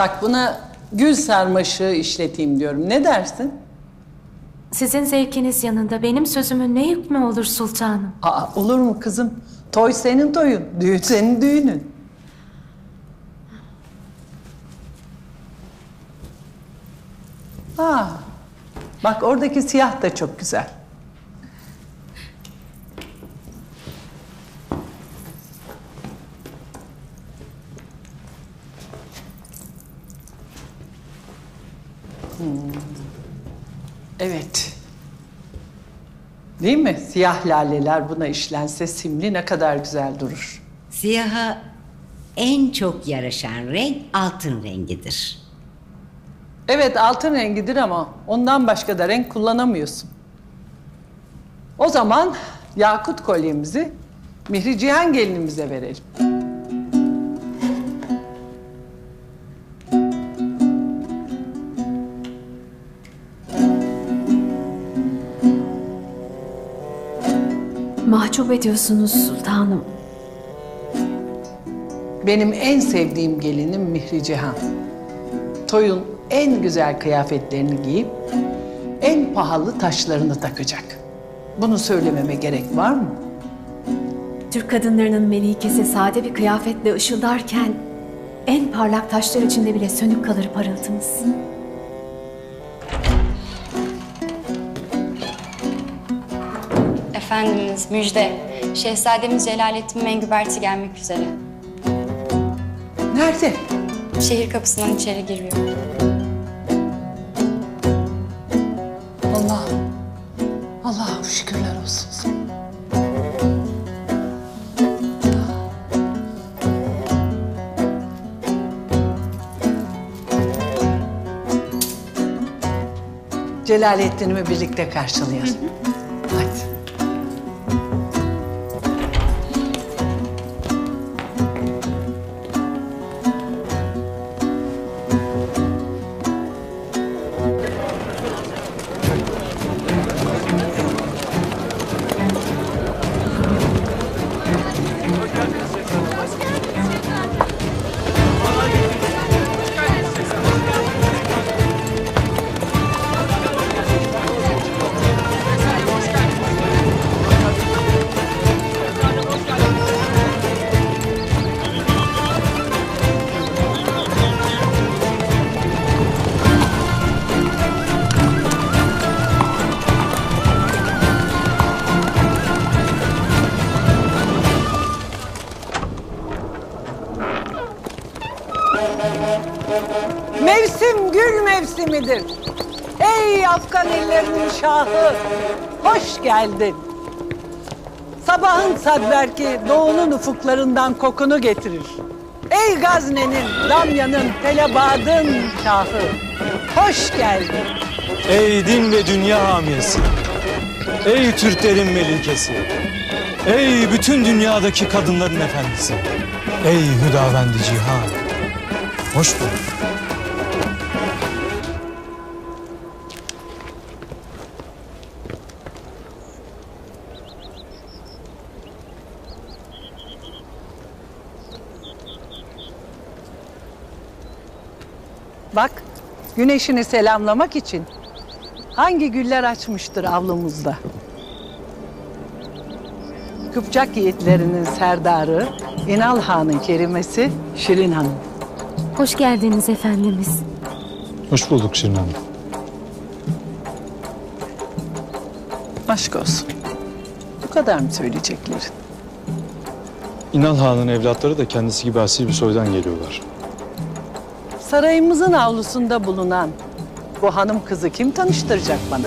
Bak buna gül sarmaşığı işleteyim diyorum. Ne dersin? Sizin zevkiniz yanında benim sözümün ne hükmü olur sultanım? Aa, olur mu kızım? Toy senin toyun, düğün senin düğünün. Aa, bak oradaki siyah da çok güzel. Evet. Değil mi? Siyah laleler buna işlense simli ne kadar güzel durur. Siyaha en çok yaraşan renk altın rengidir. Evet altın rengidir ama ondan başka da renk kullanamıyorsun. O zaman yakut kolyemizi Mihri Cihan gelinimize verelim. Mahcup ediyorsunuz sultanım. Benim en sevdiğim gelinim Mihri Cihan. Toyun en güzel kıyafetlerini giyip en pahalı taşlarını takacak. Bunu söylememe gerek var mı? Türk kadınlarının melikesi sade bir kıyafetle ışıldarken en parlak taşlar içinde bile sönük kalır parıltımız. Efendimiz müjde. Şehzademiz Celalettin Mengüberti gelmek üzere. Nerede? Şehir kapısından içeri giriyor. Allah. Allah'ım şükürler olsun sana. Celalettin'imi birlikte karşılayalım. Hadi. Mevsim gül mevsimidir. Ey Afgan illerinin şahı, hoş geldin. Sabahın sadberki doğunun ufuklarından kokunu getirir. Ey Gazne'nin, Damya'nın, Telebad'ın şahı, hoş geldin. Ey din ve dünya hamiyesi. Ey Türklerin melikesi. Ey bütün dünyadaki kadınların efendisi. Ey Hüdavendi Cihan. Hoş bulduk. Bak, güneşini selamlamak için hangi güller açmıştır avlumuzda? Kıpçak yiğitlerinin serdarı, İnal Han'ın kerimesi Şirin Hanım. Hoş geldiniz efendimiz. Hoş bulduk Şirin Hanım. Aşk olsun. Bu kadar mı söyleyeceklerin? İnal Han'ın evlatları da kendisi gibi asil bir soydan geliyorlar. Sarayımızın avlusunda bulunan bu hanım kızı kim tanıştıracak bana?